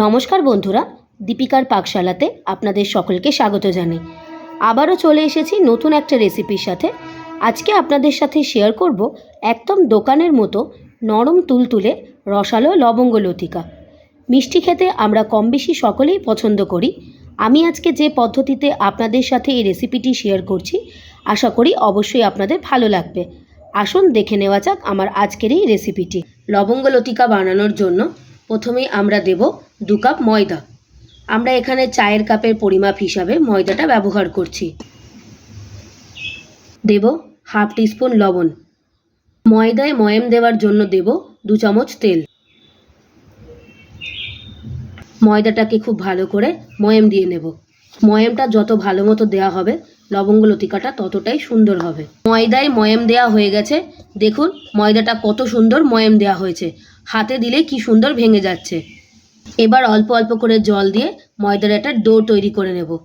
নমস্কার বন্ধুরা, দীপিকার পাকশালাতে আপনাদের সকলকে স্বাগত জানাই। আবারও চলে এসেছি নতুন একটা রেসিপির সাথে। আজকে আপনাদের সাথে শেয়ার করব একদম দোকানের মতো নরম তুলতুলে রসালো লবঙ্গ লতিকা। মিষ্টি খেতে আমরা কম বেশি সকলেই পছন্দ করি। আমি আজকে যে পদ্ধতিতে আপনাদের সাথে এই রেসিপিটি শেয়ার করছি, আশা করি অবশ্যই আপনাদের ভালো লাগবে। আসুন দেখে নেওয়া যাক আমার আজকের এই রেসিপিটি লবঙ্গ লতিকা বানানোর জন্য প্রথমেই আমরা দেব দু কাপ ময়দা। আমরা এখানে চায়ের কাপের পরিমাপ হিসাবে ময়দাটা ব্যবহার করছি। দেব হাফ টিস্পুন লবণ। ময়দায় ময়াম দেওয়ার জন্য দেব দু চামচ তেল। ময়দাটাকে খুব ভালো করে ময়াম দিয়ে নেব। ময়ামটা যত ভালো মতো দেওয়া হবে লবঙ্গ লতিকাটা ততটাই সুন্দর হবে। ময়দায় ময়েম দেওয়া হয়ে গেছে দেখুন, ময়দাটা কত সুন্দর ময়াম দেওয়া হয়েছে। হাতে দিলে কি সুন্দর ভেঙে যাচ্ছে। এবার অল্প অল্প করে জল দিয়ে ময়দার একটা ডো তৈরি করে নেব।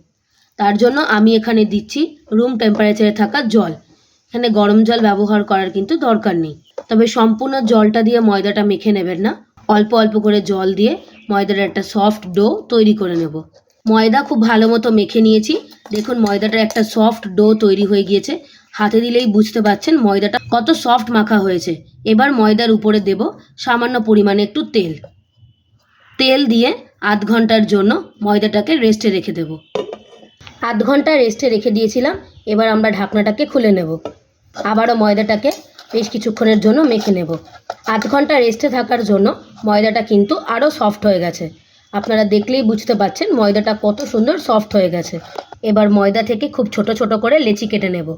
তার জন্য আমি এখানে দিচ্ছি রুম টেম্পারেচারে থাকা জল। এখানে গরম জল ব্যবহার করার কিন্তু দরকার নেই। তবে সম্পূর্ণ জলটা দিয়ে ময়দাটা মেখে নেবেন না। অল্প অল্প করে জল দিয়ে ময়দার একটা সফট ডো তৈরি করে নেব। ময়দা খুব ভালো মতো মেখে নিয়েছি। দেখুন, ময়দাটার একটা সফট ডো তৈরি হয়ে গিয়েছে। হাতে দিলেই বুঝতে পারছেন ময়দাটা কত সফট মাখা হয়েছে। এবার ময়দার উপরে দেব সামান্য পরিমাণে একটু তেল। তেল দিয়ে আধ ঘণ্টার জন্য ময়দাটাকে রেস্টে রেখে দেব। আধ ঘণ্টা রেস্টে রেখে দিয়েছিলাম, এবার আমরা ঢাকনাটাকে খুলে নেব। আবারও ময়দাটাকে বেশ কিছুক্ষণের জন্য মেখে নেব। আধ ঘণ্টা রেস্টে থাকার জন্য ময়দাটা কিন্তু আরও সফট হয়ে গেছে। আপনারা দেখলেই বুঝতে পারছেন ময়দাটা কত সুন্দর সফট হয়ে গেছে। এবার ময়দা থেকে খুব ছোট ছোট করে লেচি কেটে নেব।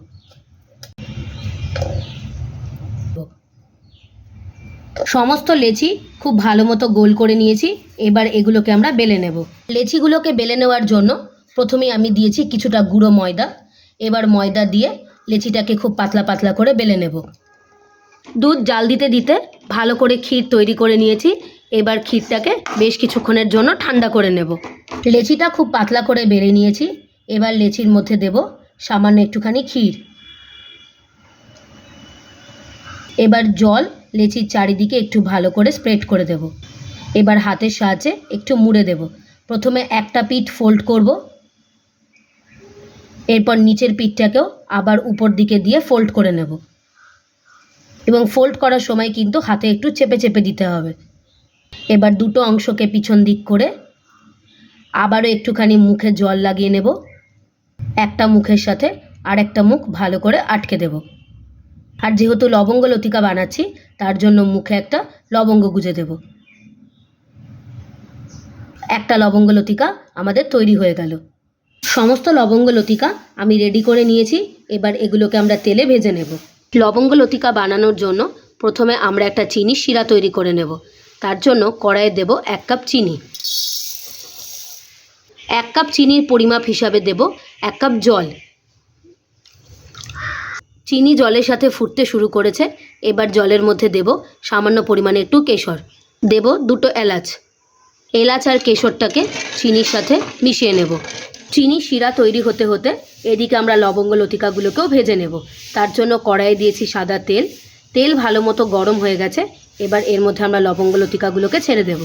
সমস্ত লেচি খুব ভালো মতো গোল করে নিয়েছি। এবার এগুলোকে আমরা বেলে নেব। লেচিগুলোকে বেলে নেওয়ার জন্য প্রথমেই আমি দিয়েছি কিছুটা গুঁড়ো ময়দা। এবার ময়দা দিয়ে লেচিটাকে খুব পাতলা পাতলা করে বেলে নেব। দুধ জাল দিতে দিতে ভালো করে ক্ষীর তৈরি করে নিয়েছি। এবার ক্ষীরটাকে বেশ কিছুক্ষণের জন্য ঠান্ডা করে নেব। লেচিটা খুব পাতলা করে বেড়ে নিয়েছি। এবার লেচির মধ্যে দেব সামান্য একটুখানি ক্ষীর। এবার জল লেচির চারিদিকে একটু ভালো করে স্প্রেড করে দেব। এবার হাতের সাহায্যে একটু মুড়ে দেব। প্রথমে একটা পিঠ ফোল্ড করব। এরপর নিচের পিঠটাকেও আবার উপর দিকে দিয়ে ফোল্ড করে নেব। এবং ফোল্ড করার সময় কিন্তু হাতে একটু চেপে চেপে দিতে হবে। এবার দুটো অংশকে পিছন দিক করে আবারও একটুখানি মুখে জল লাগিয়ে নেব। একটা মুখের সাথে আর একটা মুখ ভালো করে আটকে দেব। আর যেহেতু লবঙ্গ লতিকা বানাচ্ছি, তার জন্য মুখে একটা লবঙ্গ গুজে দেব। একটা লবঙ্গ লতিকা আমাদের তৈরি হয়ে গেল। সমস্ত লবঙ্গ লতিকা আমি রেডি করে নিয়েছি, এবার এগুলোকে আমরা তেলে ভেজে নেব। লবঙ্গ লতিকা বানানোর জন্য প্রথমে আমরা একটা চিনি শিরা তৈরি করে নেব। তার জন্য কড়াইয়ে দেব এক কাপ চিনি। এক কাপ চিনির পরিমাপ হিসাবে দেব এক কাপ জল। চিনি জলের সাথে ফুটতে শুরু করেছে। এবার জলের মধ্যে দেব সামান্য পরিমাণে একটু কেশর। দেব দুটো এলাচ। এলাচ আর কেশরটাকে চিনির সাথে মিশিয়ে নেব। চিনি শিরা তৈরি হতে হতে এদিকে আমরা লবঙ্গ লতিকাগুলোকেও ভেজে নেব। তার জন্য কড়াইয়ে দিয়েছি সাদা তেল। তেল ভালো মতো গরম হয়ে গেছে। এবার এর মধ্যে আমরা লবঙ্গ লতিকাগুলোকে ছেড়ে দেব।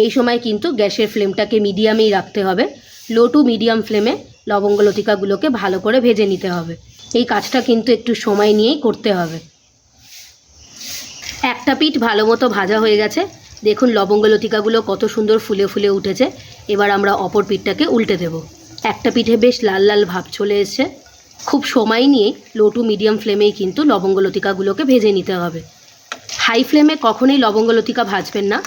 এই সময় কিন্তু গ্যাসের ফ্লেমটাকে মিডিয়ামেই রাখতে হবে। লো টু মিডিয়াম ফ্লেমে লবঙ্গ লতিকাগুলোকে ভালো করে ভেজে নিতে হবে। এই কাজটা কিন্তু একটু সময় নিয়েই করতে হবে। একটা পিঠ ভালো মতো ভাজা হয়ে গেছে। দেখুন লবঙ্গ লতিকাগুলো কত সুন্দর ফুলে ফুলে উঠেছে। এবার আমরা অপর পিঠটাকে উল্টে দেব। একটা পিঠে বেশ লাল লাল ভাব চলে এসছে। খুব সময় নিয়ে লো টু মিডিয়াম ফ্লেমেই কিন্তু লবঙ্গ লতিকাগুলোকে ভেজে নিতে হবে। হাই ফ্লেমে কখনোই লবঙ্গ লতিকা ভাজবেন না।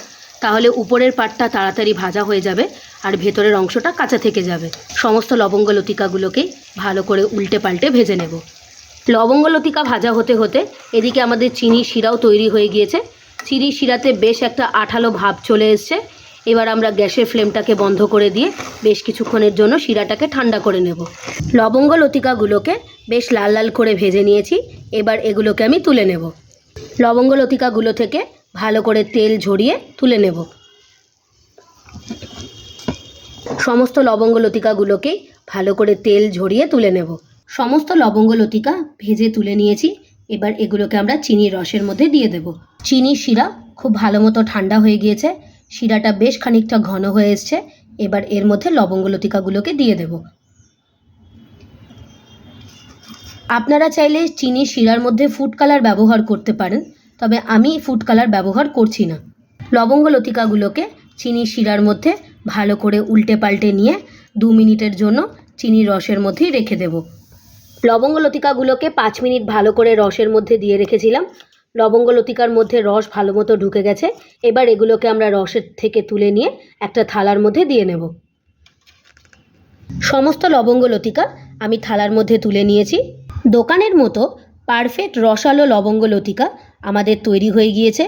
তাহলে উপরের পাটটা তাড়াতাড়ি ভাজা হয়ে যাবে আর ভেতরের অংশটা কাঁচা থেকে যাবে। সমস্ত লবঙ্গ লতিকাগুলোকেই ভালো করে উল্টে পাল্টে ভেজে নেব। লবঙ্গ লতিকা ভাজা হতে হতে এদিকে আমাদের চিনি শিরাও তৈরি হয়ে গিয়েছে। চিনি শিরাতে বেশ একটা আঠালো ভাব চলে এসছে। এবার আমরা গ্যাসের ফ্লেমটাকে বন্ধ করে দিয়ে বেশ কিছুক্ষণের জন্য শিরাটাকে ঠান্ডা করে নেব। লবঙ্গ লতিকাগুলোকে বেশ লাল লাল করে ভেজে নিয়েছি। এবার এগুলোকে আমি তুলে নেব। লবঙ্গ লতিকাগুলো থেকে ভালো করে তেল ঝরিয়ে তুলে নেব। সমস্ত লবঙ্গ লতিকাগুলোকেই ভালো করে তেল ঝরিয়ে তুলে নেব। সমস্ত লবঙ্গ লতিকা ভেজে তুলে নিয়েছি। এবার এগুলোকে আমরা চিনির রসের মধ্যে দিয়ে দেব। চিনির শিরা খুব ভালো মতো ঠান্ডা হয়ে গিয়েছে। শিরাটা বেশ খানিকটা ঘন হয়ে এসছে। এবার এর মধ্যে লবঙ্গ লতিকাগুলোকে দিয়ে দেব। আপনারা চাইলে চিনি শিরার মধ্যে ফুড কালার ব্যবহার করতে পারেন। তবে আমি ফুড কালার ব্যবহার করছি না। লবঙ্গ লতিকাগুলোকে চিনি শিরার মধ্যে ভালো করে উল্টে পাল্টে নিয়ে দু মিনিটের জন্য চিনির রসের মধ্যেই রেখে দেব। লবঙ্গ লতিকাগুলোকে পাঁচ মিনিট ভালো করে রসের মধ্যে দিয়ে রেখেছিলাম। লবঙ্গ লতিকার মধ্যে রস ভালো মতো ঢুকে গেছে। এবার এগুলোকে আমরা রসের থেকে তুলে নিয়ে একটা থালার মধ্যে দিয়ে নেব। সমস্ত লবঙ্গ লতিকা আমি থালার মধ্যে তুলে নিয়েছি। দোকানের মতো পারফেক্ট রসালো লবঙ্গ লতিকা আমাদের তৈরি হয়ে গিয়েছে।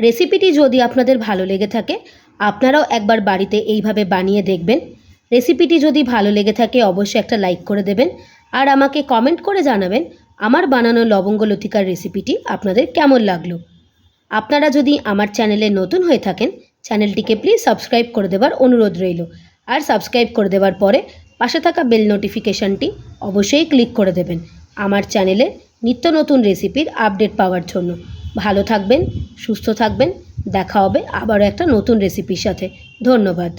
রেসিপিটি যদি আপনাদের ভালো লেগে থাকে, আপনারাও একবার বাড়িতে এইভাবে বানিয়ে দেখবেন। রেসিপিটি যদি ভালো লেগে থাকে, অবশ্যই একটা লাইক করে দেবেন। আর আমাকে কমেন্ট করে জানাবেন, আমার বানানো লবঙ্গ লতিকার রেসিপিটি আপনাদের কেমন লাগল? আপনারা যদি আমার চ্যানেলে নতুন হয়ে থাকেন, চ্যানেলটিকে প্লিজ সাবস্ক্রাইব করে দেওয়ার অনুরোধ রইল। আর সাবস্ক্রাইব করে দেওয়ার পরে পাশে থাকা বেল নোটিফিকেশানটি অবশ্যই ক্লিক করে দেবেন। আমার চ্যানেলে নিত্য নতুন রেসিপির আপডেট পাওয়ার জন্য। ভালো থাকবেন, সুস্থ থাকবেন, দেখা হবে আবারও একটা নতুন রেসিপির সাথে। ধন্যবাদ।